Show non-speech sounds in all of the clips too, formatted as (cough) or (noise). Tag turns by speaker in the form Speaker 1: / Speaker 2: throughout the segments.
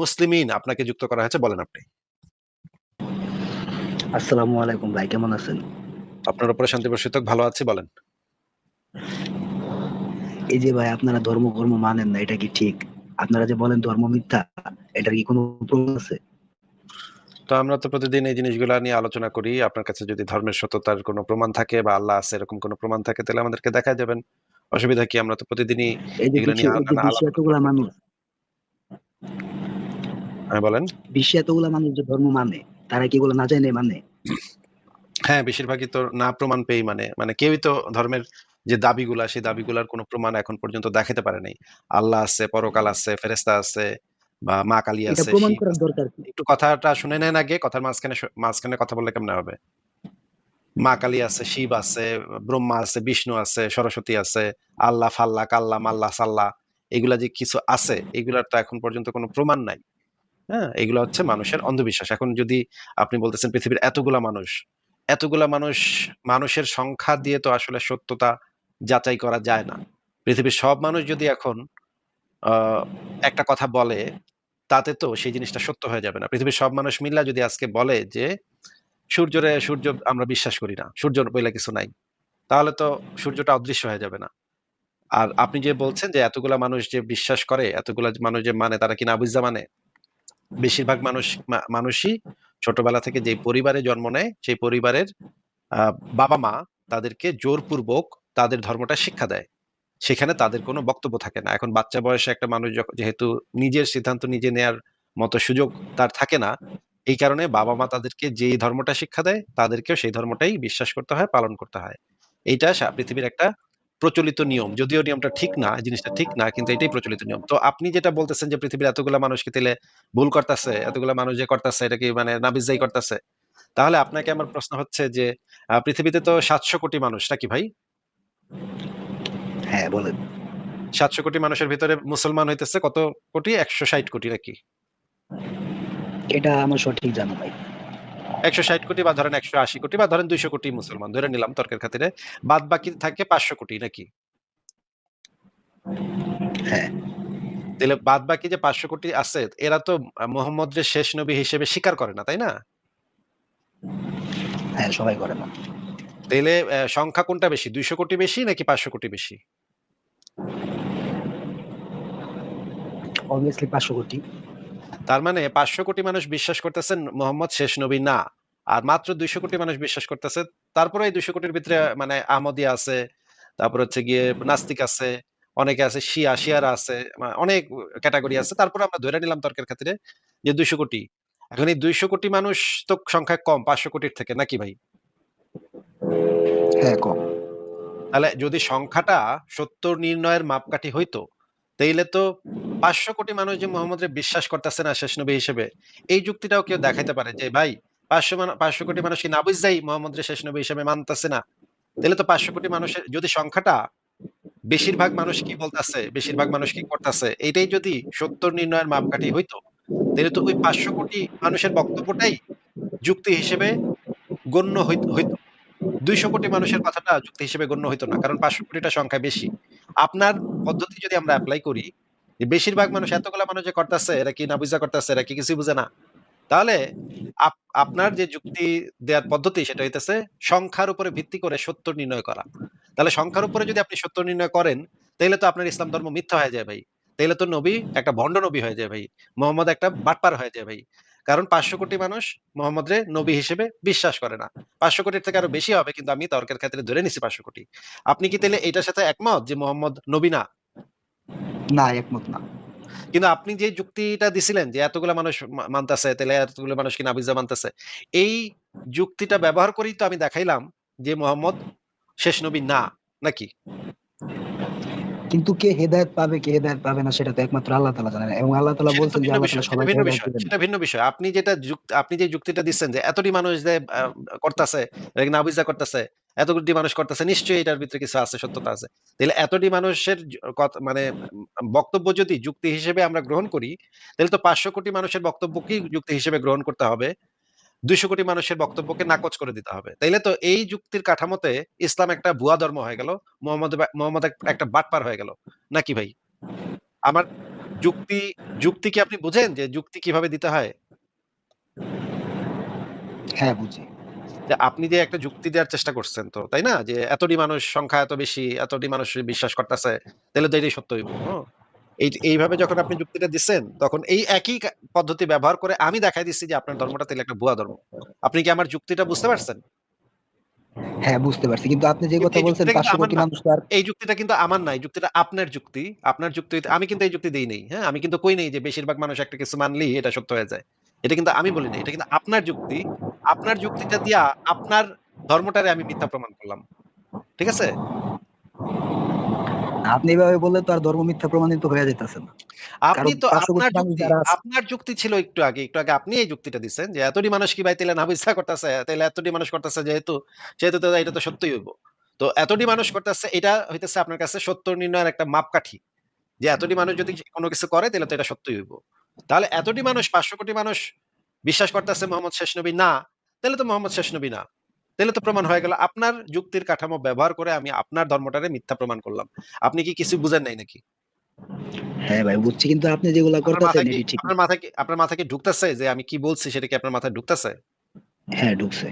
Speaker 1: মুসলিমিন আপনাকে যুক্ত করা হয়েছে বলেন আপনি।
Speaker 2: আসসালামু আলাইকুম ভাই কেমন আছেন?
Speaker 1: আপনার উপরে শান্তি বর্ষিত হোক, ভালো আছি বলেন।
Speaker 2: এই যে ভাই আপনারা ধর্ম কর্ম মানেন না এটা কি ঠিক? আপনারা যে বলেন ধর্ম মিথ্যা এটার কি কোনো প্রমাণ আছে?
Speaker 1: তো আমরা তো প্রতিদিন এই জিনিসগুলো নিয়ে আলোচনা করি। আপনার কাছে যদি ধর্মের সত্যতার কোনো প্রমাণ থাকে বা আল্লাহ আছে এরকম কোনো প্রমাণ থাকে তাহলে আমাদেরকে দেখা যাবেন অসুবিধা কি আমরা তো প্রতিদিনই এগুলো নিয়ে
Speaker 2: এতগুলা মানুষ
Speaker 1: বলেন।
Speaker 2: বিশ্বে এতগুলা মানুষ যে ধর্ম মানে তারা কি এগুলো না জানে মানে?
Speaker 1: হ্যাঁ বেশিরভাগই তো না প্রমাণ পেয়ে মানে। মানে কেউই তো ধর্মের যে দাবিগুলা সেই দাবিগুলার কোনো প্রমাণ এখন পর্যন্ত দেখাতে পারে নাই। আল্লাহ আছে পরকাল আছে ফেরেস্তা আছে বা মা কালী আছে
Speaker 2: প্রমাণ করার দরকার
Speaker 1: একটু কথাটা শুনে নেন আগে কথার মাঝখানে মাঝখানে কথা বললে কেমন হবে? মা কালী আছে শিব আছে ব্রহ্মা আছে বিষ্ণু আছে সরস্বতী আছে আল্লাহ ফাল্লা কাল্লা মাল্লা সাল্লা। এগুলা যে কিছু আছে এগুলার তো এখন পর্যন্ত কোনো প্রমাণ নাই। হ্যাঁ এগুলো হচ্ছে মানুষের অন্ধবিশ্বাস। এখন যদি আপনি বলতেছেন পৃথিবীর এতগুলা মানুষ এতগুলা মানুষ, মানুষের সংখ্যা দিয়ে তো আসলে সত্যতা যাচাই করা যায় না। পৃথিবীর সব মানুষ যদি এখন একটা কথা বলে, তাতে তো সেই জিনিসটা সত্য হয়ে যাবে না। পৃথিবীর সব মানুষ মিল্লা যদি আজকে বলে যে, সূর্যরে সূর্য আমরা বিশ্বাস করি না, সূর্য বইলে কিছু নাই, তাহলে তো সূর্যটা অদৃশ্য হয়ে যাবে না। আর আপনি যে বলছেন যে, এতগুলা মানুষ যে বিশ্বাস করে, এতগুলা মানুষ যে মানে তারা কি না বুঝা মানে? বেশিরভাগ মানুষ মানুষই ছোটবেলা থেকে যে পরিবারে জন্ম নেয়, সেই পরিবারের বাবা মা তাদেরকে জোরপূর্বক তাদের ধর্মটা শিক্ষা দেয়। সেখানে তাদের কোনো বক্তব্য থাকে না। এখন বাচ্চা বয়সে একটা মানুষ যেহেতু নিজের সিদ্ধান্ত নিজে নেয়ার মতো সুযোগ তার থাকে না, এই কারণে বাবা মা তাদেরকে যেই ধর্মটা শিক্ষা দেয়, তাদেরকেও সেই ধর্মটাই বিশ্বাস করতে হয়, পালন করতে হয়। এইটা পৃথিবীর একটা প্রচলিত নিয়ম। যদিও নিয়মটা ঠিক না জিনিসটা ঠিক না কিন্তু এটাই প্রচলিত নিয়ম। তো আপনি যেটা বলতেছেন যে পৃথিবীর এতগুলা মানুষকে দিলে ভুল করতেছে এতগুলা মানুষ যে করতেছে এটা কি মানে নাবিজাই করতেছে? তাহলে আপনাকে আমার প্রশ্ন হচ্ছে যে পৃথিবীতে তো সাতশো কোটি মানুষ নাকি ভাই?
Speaker 2: হ্যাঁ বলেন।
Speaker 1: সাতশো কোটি মানুষের ভিতরে মুসলমান হইতেছে কত কোটি? একশো ষাট কোটি নাকি?
Speaker 2: এটা আমার সঠিক জানা ভাই
Speaker 1: একশো ষাট কোটি বা ধরেন একশো আশি কোটি বা ধরেন দুইশো কোটি মুসলমান ধরে নিলাম তর্কের খাতিরে। বাদ বাকি থাকে পাঁচশো কোটি নাকি?
Speaker 2: হ্যাঁ।
Speaker 1: তাহলে বাদ বাকি যে পাঁচশো কোটি আছে এরা তো মোহাম্মদের শেষ নবী হিসেবে স্বীকার করে না তাই না?
Speaker 2: হ্যাঁ সবাই করে না।
Speaker 1: তাহলে সংখ্যা কোনটা বেশি দুইশো কোটি বেশি নাকি পাঁচশো কোটি বেশি?
Speaker 2: অবভিয়াসলি পাঁচশো কোটি।
Speaker 1: তার মানে পাঁচশো কোটি মানুষ বিশ্বাস করতেছেন মোহাম্মদ শেষ নবী না আর মাত্র দুইশো কোটি মানুষ বিশ্বাস করতেছে। তারপরে এই দুইশো কোটির ভিতরে মানে আহমদিয়া আছে তারপর হচ্ছে গিয়ে নাস্তিক আছে অনেকে আছে শিয়া শিয়ারা আছে মানে অনেক ক্যাটাগরি আছে। তারপরে আমরা ধরে নিলাম তর্কের খাতিরে যে দুইশো কোটি। এখন এই দুইশো কোটি মানুষ তো সংখ্যা কম পাঁচশো কোটির থেকে নাকি ভাই?
Speaker 2: হ্যাঁ কম।
Speaker 1: তাহলে যদি সংখ্যাটা সত্য নির্ণয়ের মাপকাঠি হইতো তাইলে তো পাঁচশো কোটি মানুষ যে মোহাম্মদের বিশ্বাস করতেছে না শেষ নবী হিসেবে, এই যুক্তিটাও কেউ দেখাইতে পারে যে, ভাই, পাঁচশো পাঁচশো কোটি মানুষ কি না বুঝাই মোহাম্মদের শেষ নবী হিসেবে মানতেছে না? তাহলে তো পাঁচশো কোটি মানুষের, যদি সংখ্যাটা বেশিরভাগ মানুষ কি বলতেছে, বেশিরভাগ মানুষ কি করতেছে এইটাই যদি সত্য নির্ণয়ের মাপকাঠি হইতো তাহলে তো ওই পাঁচশো কোটি মানুষের বক্তব্যটাই যুক্তি হিসেবে গণ্য হইতো। দুইশো কোটি মানুষের কথাটা যুক্তি হিসেবে গণ্য হইতো না, কারণ পাঁচশো কোটিটা সংখ্যা বেশি। আপনার পদ্ধতি যদি আমরা অ্যাপ্লাই করি বেশিরভাগ মানুষ, এতগুলা মানুষ যে করতেছে, এরা কি না বুঝা করতেছে, এরা কি কিছুই বুঝে না। তাহলে আপনার যে যুক্তি দেওয়ার পদ্ধতি সেটা হইতেছে সংখ্যার উপরে ভিত্তি করে সত্য নির্ণয় করা। তাহলে সংখ্যার উপরে যদি আপনি সত্য নির্ণয় করেন তাহলে তো আপনার ইসলাম ধর্ম মিথ্যা হয়ে যায় ভাই। তাহলে তো নবী একটা ভণ্ড নবী হয়ে যায় ভাই। মোহাম্মদ একটা বাটপার হয়ে যায় ভাই। কারণ পাঁচশো কোটি মানুষ মোহাম্মদরে নবী হিসেবে বিশ্বাস করে না। পাঁচশো কোটির থেকে আরও বেশি হবে কিন্তু আমি তর্কের ক্ষেত্রে ধরে নিছি পাঁচশো কোটি। আপনি কি তাহলে এটার সাথে একমত যে মোহাম্মদ নবী না?
Speaker 2: না একমত না।
Speaker 1: কিন্তু আপনি যে যুক্তিটা দিছিলেন যে এতগুলো মানুষ মানতেছে তাহলে এতগুলো মানুষ কি নাবিজা মানতেছে এই যুক্তিটা ব্যবহার করেই তো আমি দেখাইলাম যে মোহাম্মদ শেষ নবী না নাকি?
Speaker 2: কিন্তু কে হেদায়েত পাবে কে হেদায়েত পাবে না সেটা তো একমাত্র আল্লাহ তাআলা জানেন। এবং আল্লাহ তাআলা বলছেন যে আল্লাহ তাআলা সবাইকে
Speaker 1: ভিন্ন বিষয় সেটা ভিন্ন বিষয়। আপনি যেটা আপনি যে যুক্তিটা দিচ্ছেন যে এতটি মানুষ যে করতেছে নাবিজা করতেছে এতটি মানুষ করতেছে নিশ্চয়ই এটার ভিতরে কিছু আছে সত্যতা আছে। তাহলে এতটি মানুষের কথা- মানে বক্তব্য যদি যুক্তি হিসেবে আমরা গ্রহণ করি তাহলে তো পাঁচশো কোটি মানুষের বক্তব্যকেই যুক্তি হিসেবে গ্রহণ করতে হবে। দুইশো কোটি মানুষের বক্তব্যকে নাকচ করে দিতে হবে তাইলে তো এই যুক্তির কাঠামোতে ইসলাম একটা ভুয়া ধর্ম হয়ে গেল মোহাম্মদ মোহাম্মদ একটা বাটপার হয়ে গেল নাকি ভাই আমার যুক্তি যুক্তি কি আপনি বুঝেন যে যুক্তি কীভাবে দিতে হয়?
Speaker 2: হ্যাঁ, বুঝি।
Speaker 1: যে আপনি যে একটা যুক্তি দেওয়ার চেষ্টা করছেন তো, তাই না? যে এতটি মানুষ সংখ্যা এত বেশি, এতটি মানুষ বিশ্বাস করতেছে, তাহলে তো এটাই সত্য হইব। এই এইভাবে যখন আপনি যুক্তিটা দিচ্ছেন, তখন এই একই পদ্ধতি ব্যবহার করে আমি দেখাই দিচ্ছি যে আপনার ধর্মটা তাইলে একটা ভুয়া ধর্ম। আপনি কি আমার যুক্তিটা বুঝতে পারছেন?
Speaker 2: হ্যাঁ, বুঝতে পারছি। কিন্তু আপনি যে কথা বলছেন কোটি মানুষ তো আর
Speaker 1: এই যুক্তিটা কিন্তু আমার না। এই যুক্তিটা আপনার যুক্তি। আপনার যুক্তি আমি কিন্তু এই যুক্তি দেই নাই। হ্যাঁ? আমি কিন্তু কই নাই যে বেশিরভাগ মানুষ একটা কিছু মানলেই এটা সত্য হয়ে যায়। এটা কিন্তু আমি বলি নাই। এটা কিন্তু আপনার যুক্তি। আপনার যুক্তিটা দিয়া আপনার ধর্মটারে আমি মিথ্যা প্রমাণ করলাম। ঠিক আছে?
Speaker 2: আপনি এভাবে বললে তো আর ধর্ম মিথ্যা প্রমাণিত হয়ে যাইতেছে না।
Speaker 1: আপনি তো আপনার যুক্তি, আপনার যুক্তি ছিল একটু আগে। একটু আগে আপনি এই যুক্তিটা দিচ্ছেন যে এতটি মানুষ কি ভাই তাইলে না বুইঝা করতেছে, তাইলে এতটি মানুষ করতেছে যেহেতু, সেহেতু তো এটা তো সত্যই হইব। তো এতটি মানুষ করতেছে এটা হইতেছে আপনার কাছে সত্য নির্ণয়ের একটা মাপকাঠি। যে এতটি মানুষ যদি কোনো কিছু করে তাহলে তো এটা সত্যই হইব। তাহলে এতটি মানুষ ৫০০ কোটি মানুষ বিশ্বাস করতেছে মোহাম্মদ শেষ নবী না, তাহলে তো মোহাম্মদ শেষ নবী না। তাইলে তো প্রমাণ হয়ে গেল। আপনার যুক্তির কাঠামো ব্যবহার করে আমি আপনার ধর্মটারে মিথ্যা প্রমাণ করলাম। আপনি কি কিছু বুঝেন নাই নাকি?
Speaker 2: হ্যাঁ ভাই বুঝছি কিন্তু আপনি যেগুলা করতেছেন এটি ঠিক
Speaker 1: আপনার মাথায় কি আপনার মাথায় কি ঢুকতেছে যে আমি কি বলছি সেটা কি আপনার মাথায় ঢুকতেছে?
Speaker 2: হ্যাঁ, ঢুকছে।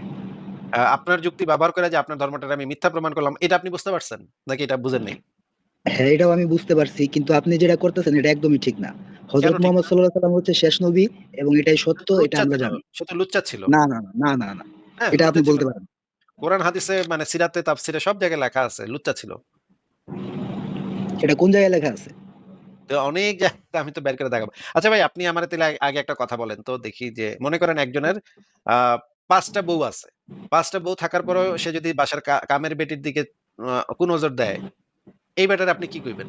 Speaker 1: আপনার যুক্তি ব্যবহার করে যে আপনার ধর্মটারে আমি মিথ্যা প্রমাণ করলাম, এটা আপনি বুঝতে পারছেন? নাকি এটা বুঝেন নাই?
Speaker 2: হ্যাঁ, এটাও আমি বুঝতে পারছি। কিন্তু আপনি যেটা করতেছেন এটা একদমই ঠিক না। হযরত মুহাম্মদ সাল্লাল্লাহু আলাইহি হচ্ছে শেষ নবী এবং এটাই সত্য এটা আমরা। জানি।
Speaker 1: সে তো লুচ্চা ছিল।
Speaker 2: না, না, না, না, না, না।
Speaker 1: হ্যাঁ,
Speaker 2: এটা আপনি বলতে পারেন।
Speaker 1: কোরআন হাদিসে মানে সিরাতে তাফসিরে সব জায়গায় লেখা আছে, লুচ্চা ছিল।
Speaker 2: এটা কোন জায়গায় লেখা আছে?
Speaker 1: তো অনেক জায়গায় আমি তো বের করে দেখাবো। আচ্ছা ভাই আপনি আমারে তাইলে আ আগে একটা কথা বলেন তো দেখি যে মনে করেন একজনের আ ৫ টা বউ আছে। ৫ টা বউ থাকার পরেও সে যদি বাসার কামের বেটির দিকে কোন নজর দেয়, এই ব্যাটারে আপনি কি কইবেন?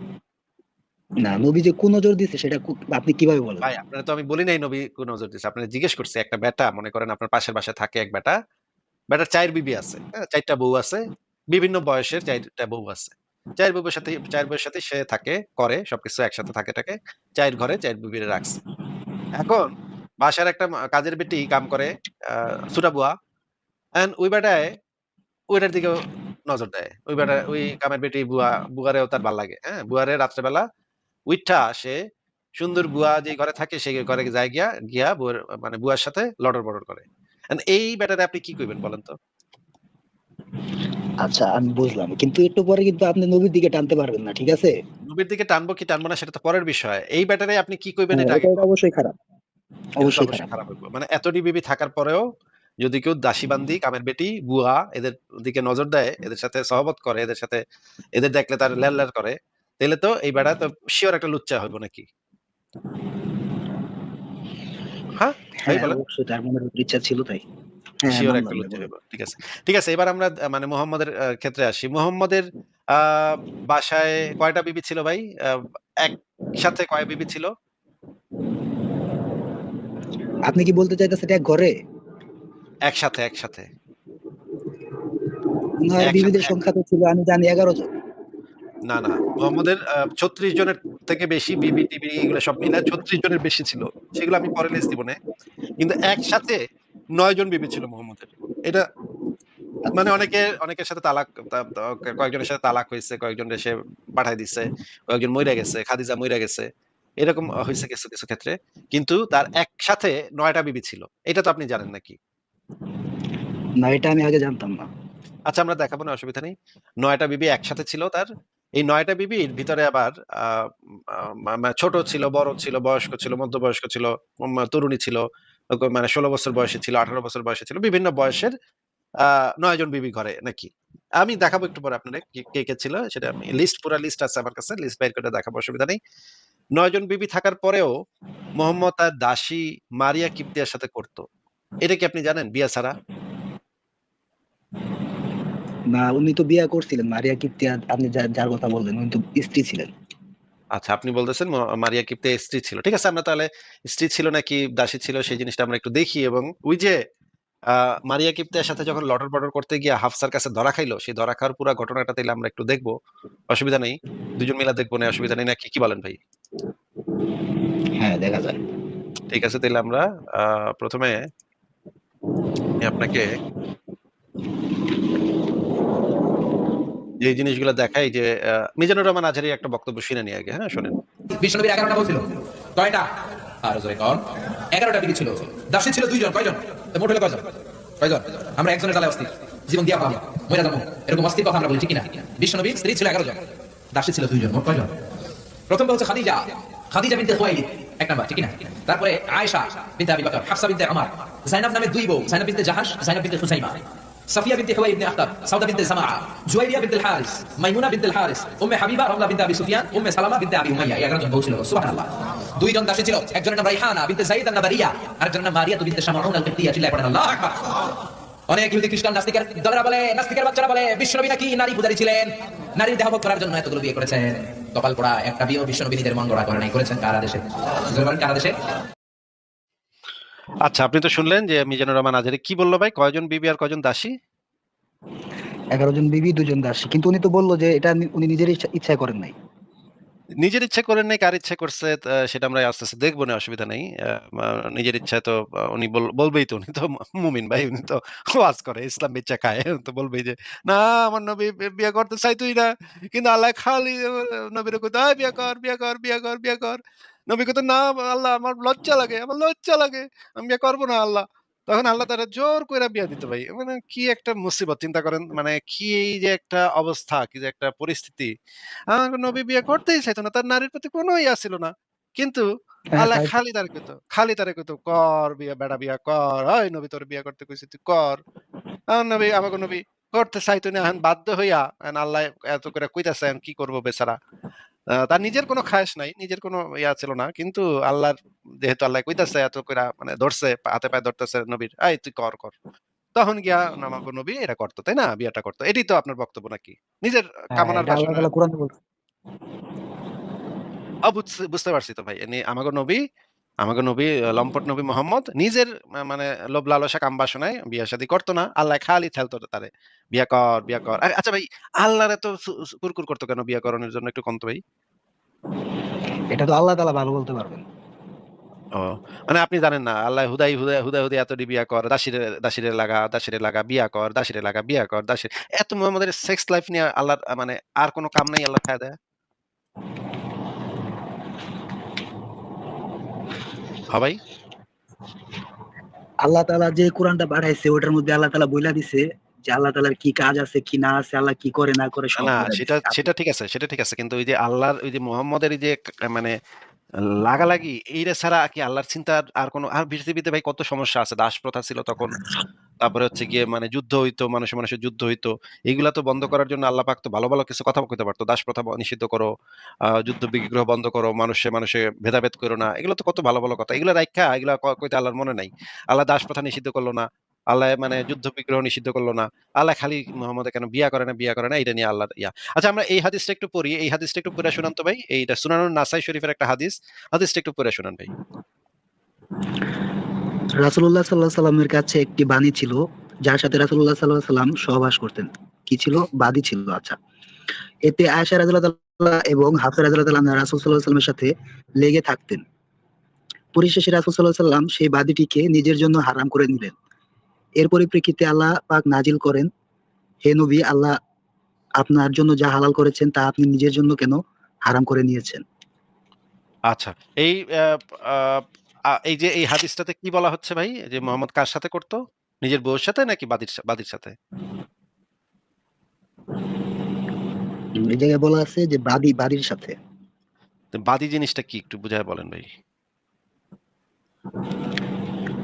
Speaker 2: না, নবী যে কুনজর দিছে সেটা আপনি কীভাবে বলেন?
Speaker 1: ভাই আপনারে তো আমি বলি নাই নবী কুনজর দিছে। আপনারে জিজ্ঞেস করছি একটা বেটা মনে করেন আপনার পাশের বাসায় থাকে এক বেটা। বেটার ৪ বিবি আছে। হ্যাঁ? ৪ টা বউ আছে। বিভিন্ন বয়সের ৪ টা বউ আছে। ৪ বউয়ের সাথে ৪ বউয়ের সাথে সে থাকে, করে সবকিছু একসাথে থাকে-টাকে। ৪ ঘরে ৪ বিবিরে রাখছে। এখন বাসার একটা কাজের বেটি কাম করে ছুটা বুয়া। অ্যান্ড ওই বেটায় ওইটার দিকেও নজর দেয়। ওই বেটা ওই কামের বেটি বুয়া, বুয়ারেও তার ভালো লাগে। হ্যাঁ? বুয়ারে রাত্রেবেলা উইঠা সে সুন্দর বুয়া যে ঘরে থাকে সেই ঘরে যায় গিয়া, গিয়া মানে বুয়ার সাথে লটর-পটর করে। এই বেটারে আপনি কি কইবেন বলেন তো?
Speaker 2: আচ্ছা আমি বুঝলাম। কিন্তু একটু পরে কিন্তু আপনি নবীর দিকে টানতে পারবেন না। ঠিক আছে?
Speaker 1: নবীর দিকে টানবো কি টানবো না সেটা তো পরের বিষয়। এই ব্যাটারে আপনি কি কইবেন
Speaker 2: হ্যাঁ,
Speaker 1: এটা
Speaker 2: অবশ্যই খারাপ। অবশ্যই খারাপ।
Speaker 1: হইব। মানে এতটি বিবি থাকার পরেও যদি কেউ দাসীবান্দি, কামের বেটি, বুয়া এদের দিকে নজর দেয়, এদের সাথে সহবত করে, এদের সাথে এদের দেখলে তার লের-লের করে, তাহলে তো এই বেটা তো শিওর একটা লুচ্চা হইব নাকি? হ্যাঁ?
Speaker 2: হ্যাঁ,
Speaker 1: বলেন।
Speaker 2: অবশ্যই তার মনের ইচ্ছা ছিল তাই।
Speaker 1: একটা
Speaker 2: ভাই
Speaker 1: লুচ্চা ঠিক আছে। ঠিক আছে এবার আমরা মানে মুহাম্মদের ক্ষেত্রে আসি। মুহাম্মদের বাসায় কয়টা বিবি ছিল ভাই? একসাথে কয় বিবি ছিল?
Speaker 2: আপনি কি বলতে চাইতেছেন এক ঘরে?
Speaker 1: একসাথে, একসাথে।
Speaker 2: বিবিদের সংখ্যা তো ছিল আমি জানি ১১ জন।
Speaker 1: না, না। মুহাম্মদের ৩৬ জনের থেকে বেশি বিবি-টিবি এগুলো সব মিলায় ৩৬ জনের বেশি ছিল। সেগুলো আমি পরে লিস্ট দিবনে। কিন্তু একসাথে ৯ জন বিবি ছিল মুহাম্মদের। এটা মানে অনেকে অনেকের সাথে তালাক কয়েকজনের সাথে তালাক হইছে, কয়েকজনের সে পাঠায় দিছে, কয়েকজন মইরা গেছে, খাদিজা মইরা গেছে। এরকম হয়েছে কিছু, কিছু ক্ষেত্রে। কিন্তু তার একসাথে নয়টা বিবি ছিল। এটা তো আপনি জানেন নাকি?
Speaker 2: না, এটা আমি আগে জানতাম না।
Speaker 1: আচ্ছা আমরা দেখাবো না অসুবিধা নেই। নয়টা বিবি একসাথে ছিল তার। এই নয়টা বিবির ভিতরে আবার ছোট ছিল, বড় ছিল, বয়স্ক ছিল, মধ্যবয়স্ক ছিল, তরুণী ছিল, মানে ১৬ বছর বয়সী ছিল, ১৮ বছর বয়সী ছিল। বিভিন্ন বয়সের আ ৯ জন বিবি ঘরে নাকি। আমি দেখাবো একটু পরে আপনারে কে, কে, ছিল সেটা আমি লিস্ট পুরা লিস্ট আছে আমার কাছে। লিস্ট বের করে দেখাবো অসুবিধা নেই। ৯ জন বিবি থাকার পরেও মোহাম্মদ তার দাসী মারিয়া কিপ্তিয়ার সাথে করত। এটা কি আপনি জানেন বিয়া ছাড়া?
Speaker 2: না, উনি তো বিয়া করছিলেন। মারিয়া কিপ্তিয়া আপনি যার কথা বললেন উনি তো স্ত্রী ছিলেন।
Speaker 1: আচ্ছা আপনি বলতেছেন মারিয়া কিবতিয়ার স্ত্রী ছিল। ঠিক আছে আমরা তাহলে স্ত্রী ছিল নাকি দাসী ছিল সেই জিনিসটা আমরা একটু দেখি এবং ওই যে মারিয়া কিবতিয়ার সাথে যখন লটর-পটর করতে গিয়ে হাফসার কাছে ধরা খাইলো, সেই ধরা খাওয়ার পুরো ঘটনাটা তাইলে আমরা একটু দেখব অসুবিধা নেই। দুজন মিলা দেখব না অসুবিধা নেই নাকি কি বলেন ভাই?
Speaker 2: হ্যাঁ, দেখা যায়।
Speaker 1: ঠিক আছে তাহলে আমরা ১ম আপনাকে যে জিনিসগুলো দেখাই যে মিজানুর রহমান আজহারীর একটা বক্তব্য শুনে নিই আগে, হ্যাঁ? শোনেন।
Speaker 3: বিষ্ণুনবীর এগারোটা বউ ছিল। কয়টা? আর জোরে কর এগারোটা বিবি ছিল। দাসী ছিল দুইজন। কয়জন? মোট হলো কয়জন? কয়জন? আমরা একজনের তালে অস্থির। জীবন দিয়া পাবো। মরে যাব। এরকম অস্থির কথা আমরা বলি ঠিক না বিষ্ণুনবীর স্ত্রী ছিল এগারো জন। দাসী ছিল দুইজন। মোট কয়জন? প্রথম হচ্ছে খাদিজা। খাদিজা বিনতে খুয়াইলিদ। এক নাম্বার ঠিক না তারপরে আয়েশা বিনতে আবি বকর। হাফসা বিনতে আমার জাইনাব নামে দুই বউ। Zainab binte Jahsh Zainab binte Khuzaima Safiya binte Huyai ibne Akhtab Sauda binte Zamaa, Juwairiya binte Haris Maimuna binte Haris Umme Habiba, Ramla binte Abi Sufyan, Umme সালামা বিনতে আবি উমাইয়া, এই এগারোজন বউ ছিল। সুবহানাল্লাহ। দুইজন দাসী ছিল। একজনের নাম রাইহানা বিনতে জাইদ আন-নাবারিয়া আরেকজনের নাম মারিয়া বিনতে শামাউন আল-কিবতিয়া চিল্লায় পড়েন। আল্লাহু আকবার। অনেক ইহুদি খ্রিস্টান নাস্তিকের দলেরা বলে, নাস্তিকের বাচ্চারা বলে, বিশ্বনবী নাকি নারী পূজারী ছিলেন? নারীর দেহভোগ করার জন্য এতগুলো বিয়ে করেছেন। কপাল পোড়া একটা বিয়ে বিশ্বনবী নিজের মন করে নাই, করেছেন কারা দেশে? কারা দেশে?
Speaker 1: আচ্ছা আপনি তো শুনলেন যে মিজানুর রহমান আজহারি কি বলল ভাই? কয়জন বিবি আর কয়জন দাসী?
Speaker 2: এগারো জন বিবি দুজন দাসী। কিন্তু উনি তো বলল যে এটা উনি নিজের ইচ্ছা- করেন নাই।
Speaker 1: নিজের ইচ্ছা করেন নাই কার ইচ্ছা করছে সেটা আমরা আস্তে আস্তে দেখব না অসুবিধা নেই। নিজের ইচ্ছায় তো উনি বল- বলবেই তো উনি তো মুমিন ভাই উনি তো ওয়াজ করে ইসলাম ইচ্ছা খায়। তো বলবেই যে না আমার নবী বিয়ে করতে চাই তুই না। কিন্তু আল্লাহ খালি নবীর বিয়ে কর বিয়ে কর বিয়ে কর বিয়ে কর। নবী কইতো না আল্লাহ আমার লজ্জা লাগে আমার লজ্জা লাগে আমি বিয়ে করব না আল্লাহ। তখন আল্লাহ তারা জোর করে বিয়ে দিতে ভাই। মানে কি একটা মুসিবত চিন্তা করেন মানে কি এই যে একটা অবস্থা কি যে একটা পরিস্থিতি। আমার নবী বিয়ে করতেই চাইতো না তার নারীর প্রতি কোনো ইয়া ছিল না। কিন্তু
Speaker 2: হ্যাঁ,
Speaker 1: আল্লাহ খালি তার কইতো খালি তারে কত কর বিয়ে বেড়া বিয়া কর ওই নবী তোর বিয়ে করতে কইছি তুই কর। আমার নবী আমাকে নবী করতে চাইতো না এখন বাধ্য হইয়া আল্লাহ এত করে কইতাছে কি করব বেচারা? তার নিজের কোনো খায়স নাই নিজের কোনো ইয়া ছিল না। কিন্তু আল্লাহর যেহেতু আল্লাহ কইতাছে এত কইরা মানে ধরছে হাতে পায়ে ধরতেছে নবীর আই তুই কর কর। তখন গিয়া নামাগো নবী এটা করতো তাই না? বিয়াটা করতো। এটি তো আপনার বক্তব্য নাকি? নিজের
Speaker 2: হ্যাঁ,
Speaker 1: কামনার আ বুঝতে পারছি তো ভাই। আমাগো নবী, আমাগো নবী লম্পট নবী মোহাম্মদ নিজের মানে লোভ লালসা কাম বাসনায় বিয়া শাদী করতো না। আল্লাহ খালি ঠেলতো তারে। বিয়া কর, বিয়া কর। আচ্ছা ভাই আল্লাহর এত কুরকুর করতো কেন বিয়া করানোর জন্য একটু কোন তো ভাই?
Speaker 2: এটা তো আল্লাহ তাআলা ভালো বলতে পারবেন
Speaker 1: ও মানে আপনি জানেন না আল্লাহ হুদাই হুদাই হুদাই হুদাই এতটি বিয়া কর, দাসীরে দাসীরে লাগা, দাসীরে লাগা, বিয়া কর, দাসীরে লাগা, বিয়া কর, দাসী এত মুহাম্মদের সেক্স লাইফ নিয়ে আল্লাহর আ মানে আর কোন কাম নাই আল্লাহ খায়া দেয়? হ্যাঁ ভাই?
Speaker 2: আল্লাহ তাআলা যে কোরআনটা বাড়াইছে ওটার মধ্যে আল্লাহ তালা বইলা দিছে যে আল্লাহ তাআলার কি কাজ আছে কি না আছে আল্লাহ কি করে না করে সব
Speaker 1: সেটা সেটা ঠিক আছে সেটা ঠিক আছে কিন্তু ওই যে আল্লাহর ওই যে মোহাম্মদের এই যে মানে লাগালাগি, এইটা ছাড়া কি আল্লাহর চিন্তার আর কোনো, আর পৃথিবীতে ভাই কত সমস্যা আছে? দাস প্রথা ছিল তখন, তারপরে হচ্ছে গিয়ে মানে যুদ্ধ হইতো, মানুষে মানুষের যুদ্ধ হইতো। এগুলা তো বন্ধ করার জন্য আল্লাহ পাক তো ভালো ভালো কিছু কথা কইতে পারতো। দাস প্রথা নিষিদ্ধ করো যুদ্ধ বিগ্রহ বন্ধ করো, মানুষে মানুষে ভেদাভেদ করো না। এগুলো তো কত ভালো ভালো কথা। এগুলো রাখা এগুলা কইতে আল্লাহর মনে নাই। আল্লাহ দাস প্রথা নিষিদ্ধ করল না। আল্লাহ মানে যুদ্ধ বিগ্রহ নিষিদ্ধ করল না। আল্লাহ খালি মোহাম্মদ কেন বিয়া করে না, বিয়া করে না এটা নিয়ে আল্লাহ ইয়া। আচ্ছা আমরা এই হাদিসটা একটু পড়ি, এই হাদিসটা একটু পড়ে শোনান তো ভাই। এইটা সুনানুন নাসাই শরীফের একটা হাদিস, হাদিসটা একটু পড়ে শোনান ভাই।
Speaker 2: রাসূলুল্লাহ আলাইহি সাল্লামের কাছে একটি বাণী ছিল, যার সাথে রাসূলুল্লাহ আলাইহি সাল্লাম সহবাস করতেন। কি ছিল? বাদী ছিল আচ্ছা। এতে আয়েশা রাদিয়াল্লাহু এবং হাফসা রাদিয়াল্লাহু আনহা রাসূল সাল্লাল্লাহু আলাইহি সাল্লামের সাথে লেগে থাকতেন। পরিশেষে রাসূল সাল্লাল্লাহু আলাইহি সাল্লাম সেই বাদীটিকে নিজের জন্য হারাম করে নিলেন এর পরিপ্রেক্ষিতে আল্লাহ পাক নাজিল করেন হে নবী আল্লাহ আপনার জন্য যা হালাল করেছেন তা আপনি নিজের জন্য কেন হারাম করে নিয়েছেন?
Speaker 1: আচ্ছা এই এই যে এই হাদিসটাতে কি বলা হচ্ছে ভাই? যে মোহাম্মদ কার সাথে করতো? নিজের বউয়ের সাথে নাকি বাদির বাদির সাথে?
Speaker 2: এই জায়গায় বলা আছে যে বাদি বাদীর সাথে।
Speaker 1: তো বাদি জিনিসটা কি একটু বুঝায় বলেন ভাই।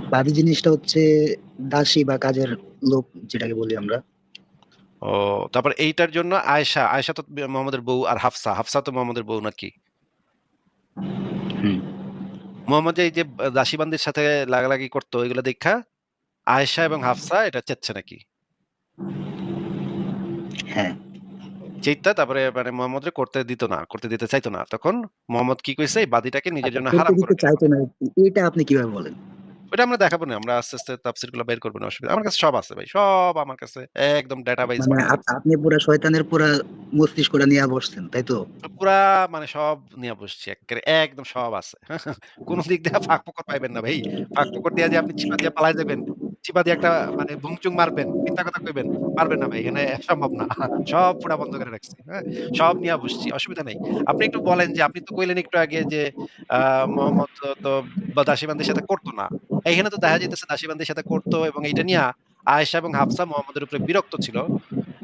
Speaker 2: বাদী জিনিসটা হচ্ছে দাসী বা কাজের লোক যেটাকে বলি আমরা।
Speaker 1: ও তারপর এইটার জন্য আয়েশা আয়েশা তো মোহাম্মদের বউ আর হাফসা হাফসা তো মোহাম্মদের বউ নাকি?
Speaker 2: হুম।
Speaker 1: মোহাম্মদ এই যে দাসীবান্দির সাথে লাগালাগি করতো এগুলো দেখা আয়েশা এবং হাফসা এটা চেচ্ছে নাকি?
Speaker 2: হ্যাঁ।
Speaker 1: চেইতা তারপরে মানে মোহাম্মদরে করতে দিত না করতে দিতে চাইতো না। তখন মোহাম্মদ কি কইছে? এই বাদিটাকে নিজের জন্য
Speaker 2: আচ্ছা,
Speaker 1: হারাম
Speaker 2: করতে চাইতো না এটা আপনি কীভাবে বলেন?
Speaker 1: ওটা আমরা দেখাবো না আমরা আস্তে আস্তে তাফসিরগুলো বের করব না অসুবিধা আমার কাছে সব আছে ভাই সব আমার কাছে একদম ডাটাবেস
Speaker 2: মানে আপ- আপনি পুরা শয়তানের পুরা মস্তিষ্কটা নিয়ে বসছেন তাই তো?
Speaker 1: পুরা মানে সব নিয়ে বসছি একদম সব আছে। (laughs) কোন দিক দিয়ে ফাঁক ফোকর পাইবেন না ভাই ফাঁক ফোকর দিয়ে যে আপনি চিপা দিয়ে পালাই যাবেন চিপা দিয়ে একটা মানে ভুংচুং মারবেন মিথ্যা কথা কইবেন পারবেন না ভাই এখানে সম্ভব না। (laughs) সব পুরা বন্ধ করে রাখছি হ্যাঁ? সব নিয়ে বসছি অসুবিধা নেই। আপনি একটু বলেন যে আপনি তো কইলেন একটু আগে যে আহ মোহাম্মদ তো- দাসীবান্দির সাথে করতো না। এইখানে তো দেখা যাইতেছে দাসীবান্দির সাথে করতো এবং এইটা নিয়ে আয়েশা এবং হাফসা মোহাম্মদের উপরে বিরক্ত ছিল।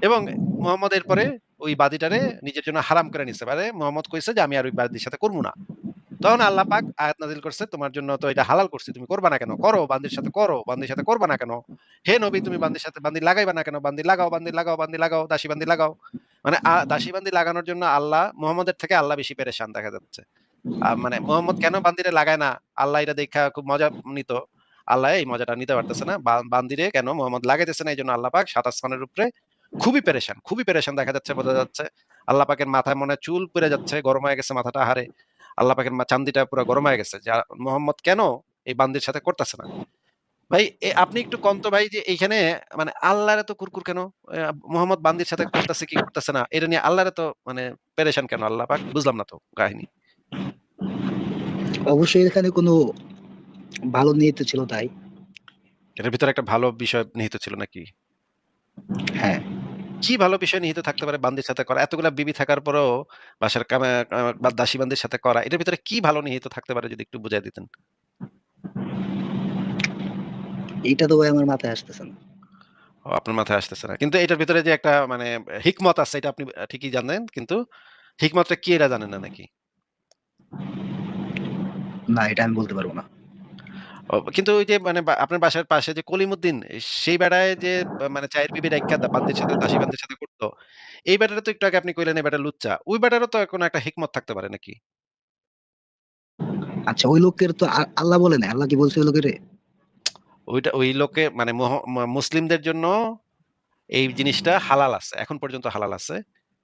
Speaker 1: এবং মোহাম্মদের পরে ওই বাদীটারে নিজের জন্য হারাম করে নিছে। পারে মোহাম্মদ কইছে যে, আমি আর ওই বাদীর সাথে করব না। তখন আল্লাহ পাক আয়াত নাজিল করছে, তোমার জন্য তো এটা হালাল করছি, তুমি করবা না কেন? করো, বান্দির সাথে করো, বান্দির সাথে করবা না কেন? হে নবী, তুমি বান্দির সাথে বান্দি লাগাইবা না কেন? বান্দি লাগাও বান্দি লাগাও বান্দি লাগাও, দাসী বান্দি লাগাও। মানে দাসী বান্দি লাগানোর জন্য আল্লাহ, মোহাম্মদের থেকে আল্লাহ বেশি পেরেশান দেখা যাচ্ছে। মানে মোহাম্মদ কেন বান্দিরে লাগায় না? আল্লাহ এটা দেখা খুব মজা নিত। আল্লাহ এই মজাটা নিতে পারতেছে না। বান্দিরে কেন মোহাম্মদ লাগাইতেছে না? এই জন্য আল্লাহ পাক সাত আসমানের উপরে খুবই পেরেশান খুবই পেরেশান দেখা যাচ্ছে, বোঝা যাচ্ছে। আল্লাহ পাকের মাথায় মনে চুল পুড়ে যাচ্ছে, গরম হয়ে গেছে মাথাটা হারে আল্লাহ পাকের চান্দিটা পুরো গরম হয়ে গেছে। যে মোহাম্মদ কেন এই বান্দির সাথে করতেছে না? ভাই আপনি একটু কন্ত ভাই যে এইখানে মানে আল্লাহর এত কুরকুর কেন? মোহাম্মদ বান্দির সাথে করতেছে কি করতেছে না? এটা নিয়ে আল্লাহর এত মানে পেরেশান কেন আল্লাহ পাক? বুঝলাম না তো কাহিনী।
Speaker 2: অবশ্যই এখানে কোনো ভালো নিহিত ছিল তাই।
Speaker 1: এটার ভিতরে একটা ভালো বিষয় নিহিত ছিল নাকি?
Speaker 2: হ্যাঁ।
Speaker 1: কি ভালো বিষয় নিহিত থাকতে পারে বান্দির সাথে করা? এতগুলা বিবি থাকার পরেও বাসার কামে বা দাসী বান্দির সাথে করা এটার ভিতরে কি ভালো নিহিত থাকতে পারে যদি একটু বুঝাই দিতেন?
Speaker 2: এইটা তো ভাই আমার মাথায় আসতেছে না।
Speaker 1: ও, আপনার মাথায় আসতেছে না। কিন্তু এটার ভিতরে যে একটা মানে হিকমত আছে এটা আপনি ঠিকই জানেন কিন্তু হিকমতটা কি এটা জানেন না নাকি?
Speaker 2: না এটা আমি বলতে পারব না।
Speaker 1: কিন্তু ওই যে মানে আপনার বাসার পাশে যে কলিমুদ্দিন সেই বেড়ায় যে মানে চায়ের বিবির একটা বান্দির সাথে দাসী বান্দির সাথে করতো এই ব্যাটারে তো একটু আগে আপনি কইলেন এই ব্যাটা লুচ্চা। ওই ব্যাটারও তো কোনো একটা হিকমত থাকতে পারে নাকি?
Speaker 2: আচ্ছা ওই লোকের তো আল্লাহ বলে না আল্লাহ কি বলছে ওই লোকের?
Speaker 1: ওইটা ওই লোকে মানে মুসলিমদের জন্য এই জিনিসটা হালাল আছে এখন পর্যন্ত হালাল আছে।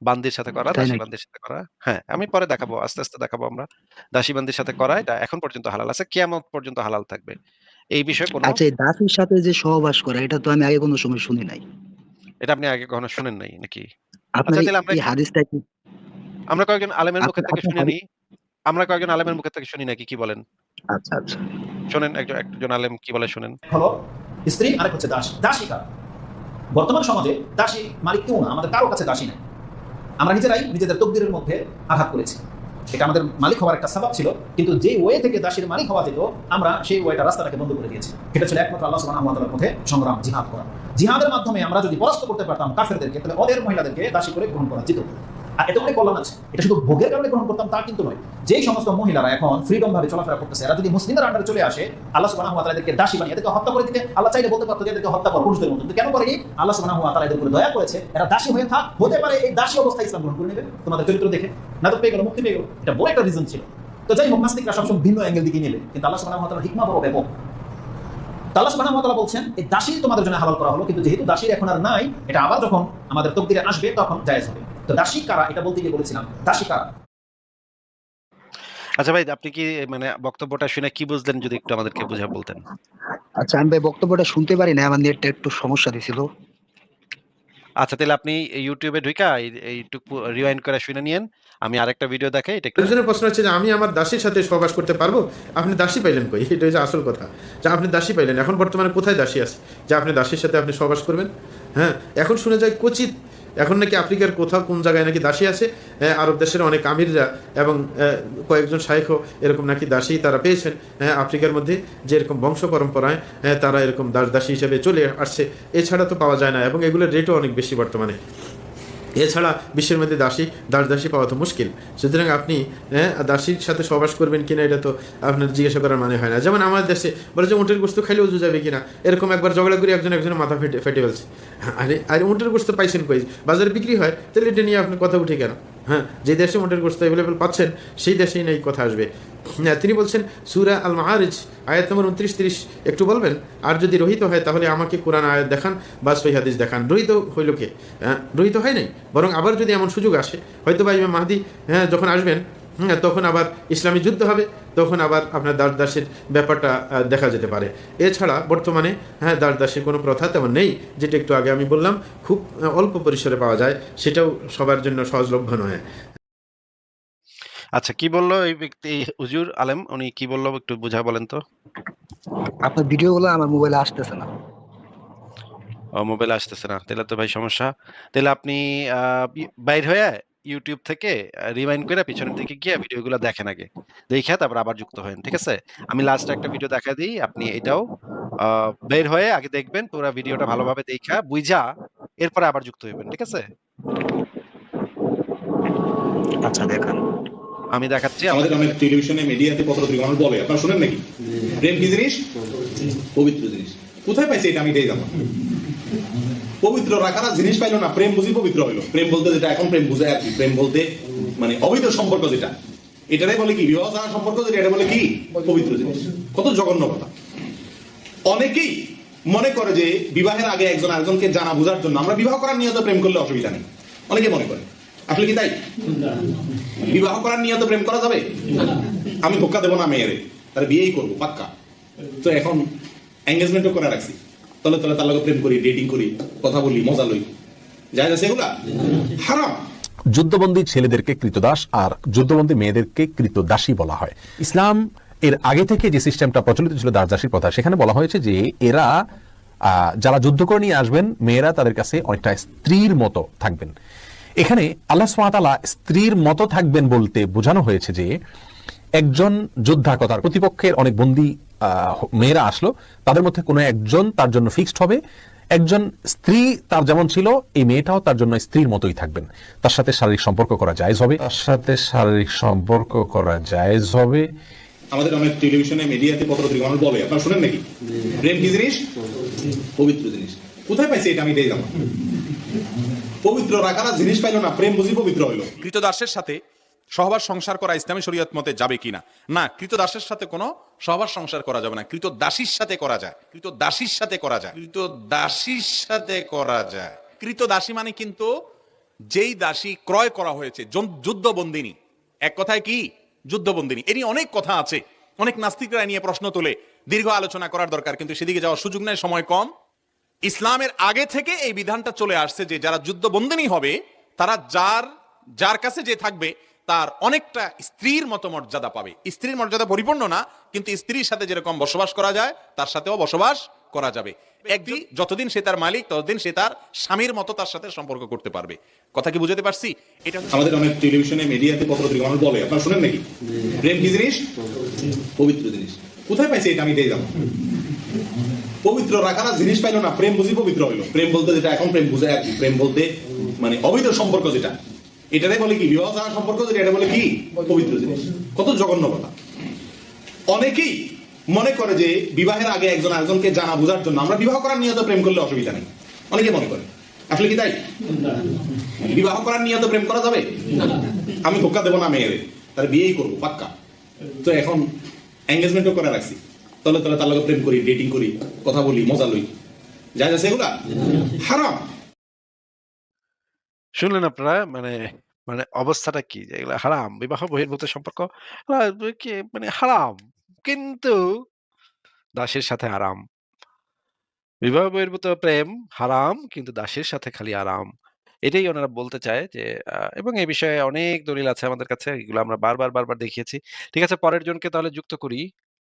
Speaker 1: বান্দির সাথে করা দাসী বান্দির সাথে করা। হ্যাঁ আমি পরে দেখাবো আস্তে আস্তে দেখাবো আমরা। দাসী বান্দির সাথে করা এটা এখন পর্যন্ত হালাল আছে কিয়ামত পর্যন্ত হালাল থাকবে। এই বিষয়ে কোনো
Speaker 2: আচ্ছা এই দাসির সাথে যে সহবাস করে এটা তো আমি আগে কোনো সময় শুনি নাই।
Speaker 1: এটা আপনি আগে কখনো শুনেন নাই নাকি?
Speaker 2: আপনার
Speaker 1: আচ্ছা, তাহলে আমরা
Speaker 2: এই হাদিসটা কি?
Speaker 1: আমরা কয়েকজন আলেমের মুখের
Speaker 2: আপনি-
Speaker 1: থেকে শুনে নিই। আমরা কয়েকজন আলেমের মুখের থেকে শুনি নাকি কি বলেন?
Speaker 2: আচ্ছা আচ্ছা।
Speaker 1: শোনেন একজন একজন আলেম কি বলে শুনেন?
Speaker 4: হলো স্ত্রী আরেক হচ্ছে দাস। দাসী বর্তমান সমাজে দাসী মালিক কেউ না আমাদের কারও কাছে দাসী নেই। আমরা নিজেরাই নিজেদের তকদিরের মধ্যে আঘাত করেছি। এটা আমাদের মালিক হওয়ার একটা স্বভাব ছিল, কিন্তু যে ওয়ে থেকে দাসীর মালিক হওয়া যেত, আমরা সেই ওয়েটা রাস্তাটাকে বন্ধ করে দিয়েছি। সেটা ছিল একমাত্র আল্লাহ সুবাহ আমাদের মধ্যে সংগ্রাম, জিহাদ করা। জিহাদের মাধ্যমে আমরা যদি পরাস্ত করতে পারতাম কাফেরদেরকে, তাহলে ওদের মহিলাদেরকে দাসী করে গ্রহণ করা যেত। আর এতে অনেক কল্যাণ আছে। এটা শুধু ভোগের কারণে গ্রহণ করতাম, তা কিন্তু নয়। যেই সমস্ত মহিলারা এখন ফ্রিডম ভাবে চলাফেরা করতেছে, এরা যদি মুসলিমদের আন্ডারে চলে আসে, আল্লাহ সুবহানাহু ওয়া এদেরকে দাসী বানিয়ে এদেরকে হত্যা করে দিতে, আল্লাহ চাইলে বলতে পারতো যে এদেরকে হত্যা কর পুরুষদের মতো কেন করেনি আল্লাহ সুবহানাহু ওয়া তাআলা এদের উপরে দয়া করেছে। এরা দাসী হয়ে থাক, হতে পারে এই দাসী অবস্থায় ইসলাম গ্রহণ করে নেবে। তোমাদের চরিত্র দেখে। না তো পেয়ে গেল, মুক্তি পেয়ে গেল। এটা বড় একটা রিজন ছিল। তো যাই হোক, নাস্তিকরা সবসময় ভিন্ন অ্যাঙ্গেল দিকে নেবে কিন্তু আল্লাহ সুবহানাহু ওয়া হিকমা বড় ব্যাপক। তো আল্লাহ সুবহানাহু ওয়া তাআলা বলছেন, এই দাসী তোমাদের জন্য হালাল করা হলো, কিন্তু যেহেতু দাসীর এখন আর নাই, এটা আবার যখন আমাদের তকদিরে আসবে, তখন জায়েজ হবে। তো দাসী কারা? এটা বলতে গিয়ে বলেছিলাম। দাসী কারা?
Speaker 1: আচ্ছা ভাই আপনি কি মানে বক্তব্যটা শুনে কি বুঝলেন যদি একটু আমাদেরকে বুঝা বলতেন?
Speaker 2: আচ্ছা আমি ভাই বক্তব্যটা শুনতে পারি না আমার নেটটা একটু সমস্যা দিছিল।
Speaker 1: আচ্ছা তাহলে আপনি ইউটিউবে ঢুকা এইটুকু রিওয়াইন্ড করে শুনে নিয়েন। আমি আরেকটা ভিডিও দেখাই এটা একটু
Speaker 5: প্রশ্ন হচ্ছে যে আমি আমার দাসীর সাথে সহবাস করতে পারব? আপনি দাসী পাইলেন কই? এটা হচ্ছে আসল কথা। যে আপনি দাসী পাইলেন এখন বর্তমানে কোথায় দাসী আছে? যে আপনি দাসীর সাথে আপনি সহবাস করবেন হ্যাঁ? এখন শুনে যায় কচিত এখন নাকি আফ্রিকার কোথাও কোন জায়গায় নাকি দাসী আছে? আরব দেশের অনেক আমিররা এবং কয়েকজন শাইখও এরকম নাকি দাসী তারা পেয়েছেন। আফ্রিকার মধ্যে যে এরকম বংশ পরম্পরায় তারা এরকম দাস দাসী হিসেবে চলে আসছে। এছাড়া তো পাওয়া যায় না এবং এগুলোর রেটও অনেক বেশি বর্তমানে। এছাড়া বিশ্বের মধ্যে দাসী দাস দাসী পাওয়া তো মুশকিল। সুতরাং আপনি হ্যাঁ, দাসীর সাথে সবাস করবেন কিনা এটা তো আপনার জিজ্ঞাসা করার মানে হয় না। যেমন আমাদের দেশে বলে যে উঁটের গোস্ত খাইলে উজু যাবে কিনা? এরকম একবার ঝগড়া করে একজন একজনের মাথা ফেটে ফেটে ফেলছে। আরে আরে উঁটের গোস্ত পাইছেন কই? বাজারে বিক্রি হয় তাহলে এটা নিয়ে আপনার কথা উঠে কেন? হ্যাঁ যে দেশে মোটের গোস্ত অ্যাভেলেবেল পাচ্ছেন, সেই দেশেই নেই কথা আসবে। হ্যাঁ তিনি বলছেন, সুরা আল মাহারিজ আয়াত নম্বর উনত্রিশ, তিরিশ, একটু বলবেন? আর যদি রোহিত হয়, তাহলে আমাকে কোরআন আয়াত দেখান বা হাদিস দেখান। রোহিত হইল কে? হ্যাঁ রহিত হয় নাই? বরং আবার যদি এমন সুযোগ আসে হয়তো বা ইমাম মাহাদি হ্যাঁ যখন আসবেন তখন আবার ইসলামী যুদ্ধ হবে তখন আবার আপনার দাস দাসের ব্যাপারটা দেখা যেতে পারে। এছাড়া বর্তমানে হ্যাঁ দাস দাসের কোনো প্রথা তেমন নেই যেটা একটু আগে আমি বললাম খুব অল্প পরিসরে পাওয়া যায় সেটাও সবার জন্য সহজলভ্য নয়।
Speaker 1: আচ্ছা কি বলল এই ব্যক্তি হুজুর আলেম? উনি কি বলল একটু বুঝা বলেন তো।
Speaker 2: আপনার ভিডিওগুলো আমার মোবাইলে আসতেছে না।
Speaker 1: ও মোবাইলে আসতেছে না। তাহলে তো ভাই সমস্যা। তাহলে আপনি আহ, বাইর হয়ে ইউটিউব থেকে রিমাইন্ড করে পিছনের দিকে গিয়ে ভিডিওগুলো দেখেন আগে। দেখে তারপর আবার যুক্ত হন ঠিক আছে? আমি লাস্ট একটা ভিডিও দেখা দিই আপনি এটাও আহ, বের হয়ে আগে দেখবেন পুরো ভিডিওটা ভালোভাবে দেখা বুঝা এরপরে আবার যুক্ত হইবেন ঠিক আছে?
Speaker 2: আচ্ছা দেখান।
Speaker 1: আমি দেখাচ্ছি
Speaker 6: আমাদের। অনেক টেলিভিশনে মিডিয়াতে পত্র মানুষ বলে আপনারা শুনেন নাকি? প্রেম কি জিনিস? পবিত্র জিনিস। কোথায় পাইছে এটা? আমি এটাই জানো পবিত্র রাখারা জিনিস পাইলো না, প্রেম বুঝি পবিত্র হইল। প্রেম বলতে যেটা, এখন প্রেম বুঝে আর প্রেম বলতে মানে অবৈধ সম্পর্ক যেটা। এটারে বলে কি, বিবাহ ছাড়া সম্পর্ক যেটা এটা বলে কি? পবিত্র জিনিস। কত জঘন্য কথা। অনেকেই মনে করে যে বিবাহের আগে একজন আরেকজনকে জানা বোঝার জন্য, আমরা বিবাহ করার নিয়ত প্রেম করলে অসুবিধা নেই। অনেকে মনে করে। আসলে কি তাই? বিবাহ করার নিয়ত প্রেম করা যাবে? আমি ধোকা দেবো না মেয়েরে। তার বিয়েই করব, পাক্কা। তো এখন এঙ্গেজমেন্টও করে রাখছি। তলে তলে তার লগে প্রেম করি ডেটিং করি, কথা বলি, মজা লই। যায় যাচ্ছে এগুলা? হারাম।
Speaker 7: যুদ্ধবন্দী ছেলেদেরকে কৃতদাস আর যুদ্ধবন্দী মেয়েদেরকে কৃতদাসী বলা হয়। ইসলাম এর আগে থেকে যে সিস্টেমটা প্রচলিত ছিল দাস দাসীর কথা সেখানে বলা হয়েছে যে এরা যারা যুদ্ধ করে নিয়ে আসবেন, মেয়েরা তাদের কাছে অনেকটা স্ত্রীর মতো থাকবেন। এখানে আল্লাহ সুবহানাহু স্ত্রীর মতো থাকবেন বলতে বোঝানো হয়েছে যে একজন যোদ্ধা কথার প্রতিপক্ষের অনেক বন্দী আহ, মেয়েরা আসলো। তাদের মধ্যে কোনো একজন তার জন্য ফিক্সড হবে। একজন স্ত্রী তার যেমন ছিল এই মেয়েটাও তার জন্য স্ত্রীর মতোই থাকবেন। তার সাথে শারীরিক সম্পর্ক করা জায়েজ হবে। তার সাথে শারীরিক সম্পর্ক করা জায়েজ হবে।
Speaker 6: আমাদের অনেক টেলিভিশনে মিডিয়াতে পত্র পত্রিকা মানুষ বলে। আপনারা শুনেন নাকি? প্রেম কি জিনিস? পবিত্র জিনিস। কোথায় পাইছে এটা আমি জানো পবিত্র রাখারা জিনিস পাইলো না প্রেম বুঝি পবিত্র হইল।
Speaker 8: কৃতদাসের সাথে সহবাস সংসার করা ইসলামী শরীয়ত মতে যাবে কিনা? না না কৃত দাসের সাথে কোনো সহবাস সংসার করা যাবে না। কৃত দাসীর সাথে করা যায়। কৃত দাসীর সাথে করা যায়। কৃত দাসীর সাথে করা যায়। কৃত দাসী মানে কিন্তু যেই দাসী ক্রয় করা হয়েছে যুদ্ধবন্দিনী। এক কথায় কি? যুদ্ধবন্দিনী। এরই অনেক কথা আছে। অনেক নাস্তিকরা নিয়ে প্রশ্ন তোলে। দীর্ঘ আলোচনা করার দরকার, কিন্তু সেদিকে যাওয়ার সুযোগ নেই, সময় কম। ইসলামের আগে থেকে এই বিধানটা চলে আসছে যে যারা যুদ্ধবন্দিনী হবে, তারা যার যার কাছে যে থাকবে তার অনেকটা স্ত্রীর মতো মর্যাদা পাবে। স্ত্রীর মর্যাদা পরিপূর্ণ না, কিন্তু স্ত্রীর সাথে যেরকম বসবাস করা যায়, তার সাথেও বসবাস করা যাবে। একদিন যতদিন সে তার মালিক, ততদিন সে তার স্বামীর মতো তার সাথে সম্পর্ক করতে পারবে। কথা কি বুঝতে পারছি? এটা
Speaker 6: আমাদের অনেক টেলিভিশনে, মিডিয়াতে পত্র পত্রিকা মানুষ বলে। আপনারা শুনেন নাকি? প্রেম কি জিনিস? পবিত্র জিনিস। কোথায় পাইছে এটা? আমি এটাই জানো। পবিত্র রাখারা জিনিস পাইলো না, প্রেম বুঝি পবিত্র হইল। প্রেম বলতে যেটা, এখন প্রেম বুঝে, প্রেম বলতে মানে অবৈধ সম্পর্ক যেটা। এটারে বলে কি? বিবাহ ছাড়া সম্পর্ক যেটা এটা বলে কি? পবিত্র জিনিস। কত জঘন্য কথা। অনেকেই মনে করে যে বিবাহের আগে একজন আরেকজনকে জানা বোঝার জন্য আমরা বিবাহ করার নিয়ত প্রেম করলে অসুবিধা নেই। অনেকে মনে করে। আসলে কি তাই? বিবাহ করার নিয়ত প্রেম করা যাবে? আমি ধোকা দেবো না মেয়েরে। তার বিয়েই করব, পাক্কা। তো এখন এঙ্গেজমেন্টও করে রাখছি। তলে তলে তার লগে প্রেম করি ডেটিং করি, কথা বলি, মজা লই। যা যা সেগুলা হারাম।
Speaker 1: শুনলেন আপনারা? মানে মানে অবস্থাটা কি? যে এগুলা হারাম, বিবাহ, বহির্ভূত সম্পর্ক? মানে হারাম, কিন্তু দাসের সাথে আরাম। বিবাহ, বহির্ভূত প্রেম হারাম, কিন্তু দাসের সাথে খালি আরাম। এটাই ওনারা বলতে চায় যে এবং এই বিষয়ে অনেক দলিল আছে আমাদের কাছে, এগুলো আমরা বারবার বারবার দেখিয়েছি। ঠিক আছে, পরের জনকে তাহলে যুক্ত করি।